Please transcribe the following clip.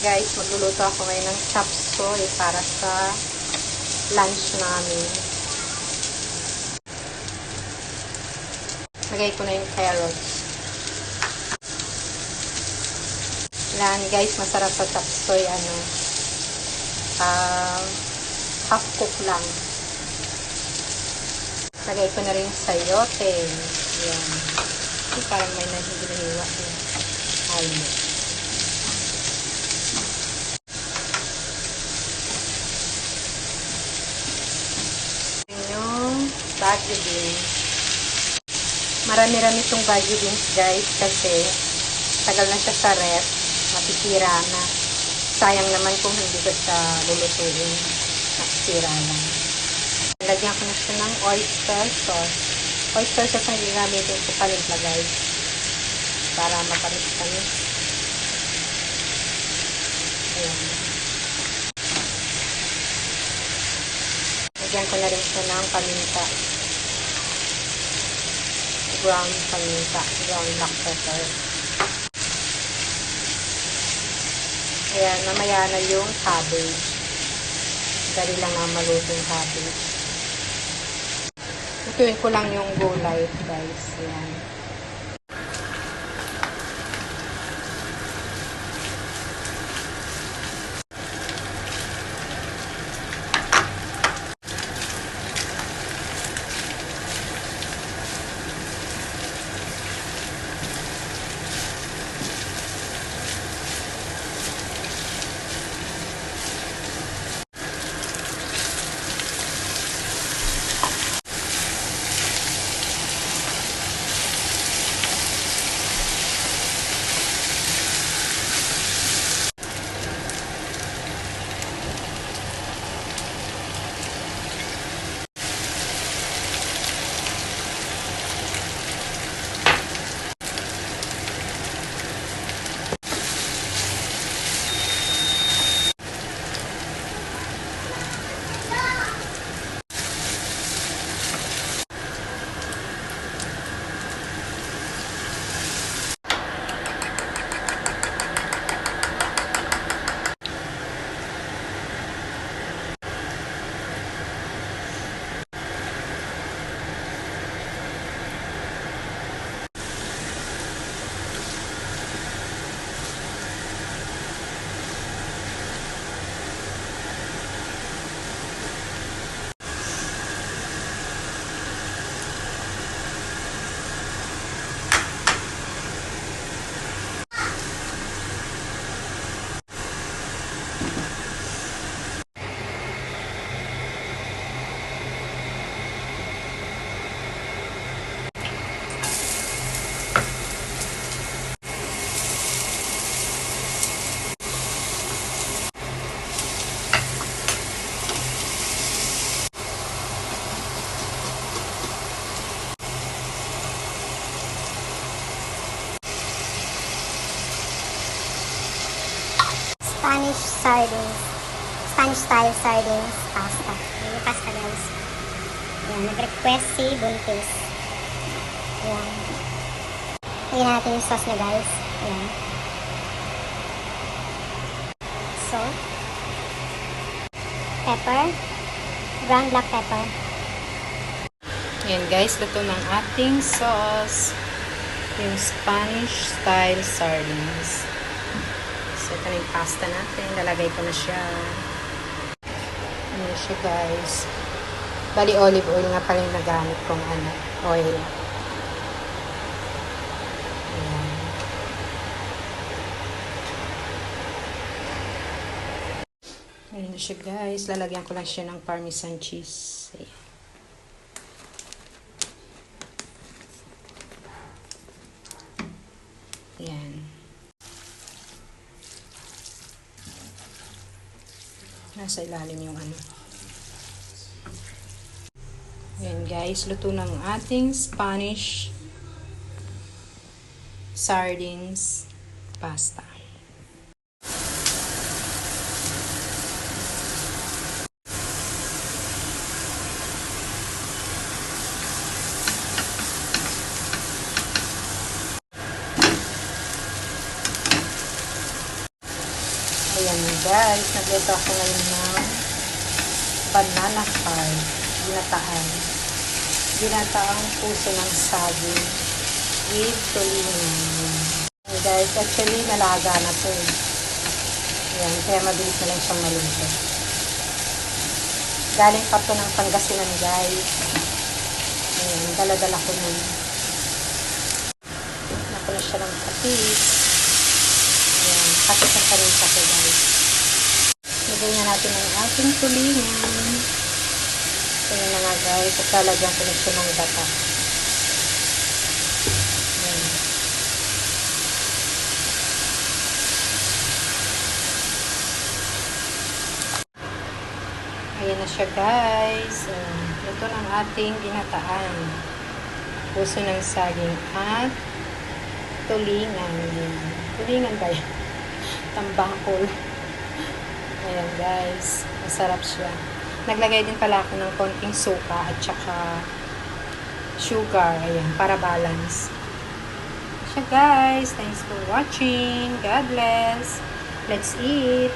guys, magluluto ako ngayon ng chop suey para sa lunch namin. Lagay ko na yung carrots. Yan guys, masarap sa chop suey, ano, ah, half cook lang. Lagay ko na rin sayote. Yan. Parang may nahihiliwa yung almond. Bagyo beans. Marami-rami itong bagyo beans guys kasi tagal na siya sa ref. Matitira na. Sayang naman kung hindi ko siya lulutuin. Matitira na. Lagyan ko na siya ng oyster sauce. Oyster sauce ang ginamitin ko panimpla guys. Para matamis-tamis. Ayan. Lagyan ko na rin siya ng paminta. Brown paminta. Brown black pepper. Ayan, mamaya na yung cabbage. Dali lang na maluto yung cabbage. Lutuin ko lang yung gulay, guys. Ayan. Spanish sardines. Spanish style sardines pasta. Yung pasta guys. Yan, nag-request si Buntis. Yan. Lagyan na natin yung sauce niya guys. Yan. Salt. Pepper. Ground black pepper. Ayan guys, luto ng ating sauce. Yung Spanish style sardines. So, ito na yung pasta natin. Lalagay ko na siya. Ano siya guys. Bali olive oil nga pala yung nagamit kong ano, oil. Ayan. Ayan na siya guys. Lalagyan ko lang siya ng parmesan cheese. Ayan. Nasa ilalim yung ano. Ayan guys, luto ng ating Spanish sardines pasta. Guys, nagluto ako ngayon ng banana pie. Ginataan. Ginataang puso ng saging with tulingan. Guys, actually nalaga na to. eh. Ayan, kaya mabilis na lang siyang maluto. Galing pa to ng Pangasinan guys. Ayan, dala-dala ko nun. Nako na siya ng patis. Ayan, pati sa sarita ko guys. Lagay na natin ang ating tulingan. So yun na nga guys, at lalagyan ko na ng gata. Ayan. Na siya guys. Uh, ito ng ating ginataan. Puso ng saging at tulingan. Tulingan ba yan? Tambakol. Ayan guys. Masarap siya. Naglagay din pala ako ng konting suka at saka sugar. Ayan. Para balance. Siya guys. Thanks for watching. God bless. Let's eat.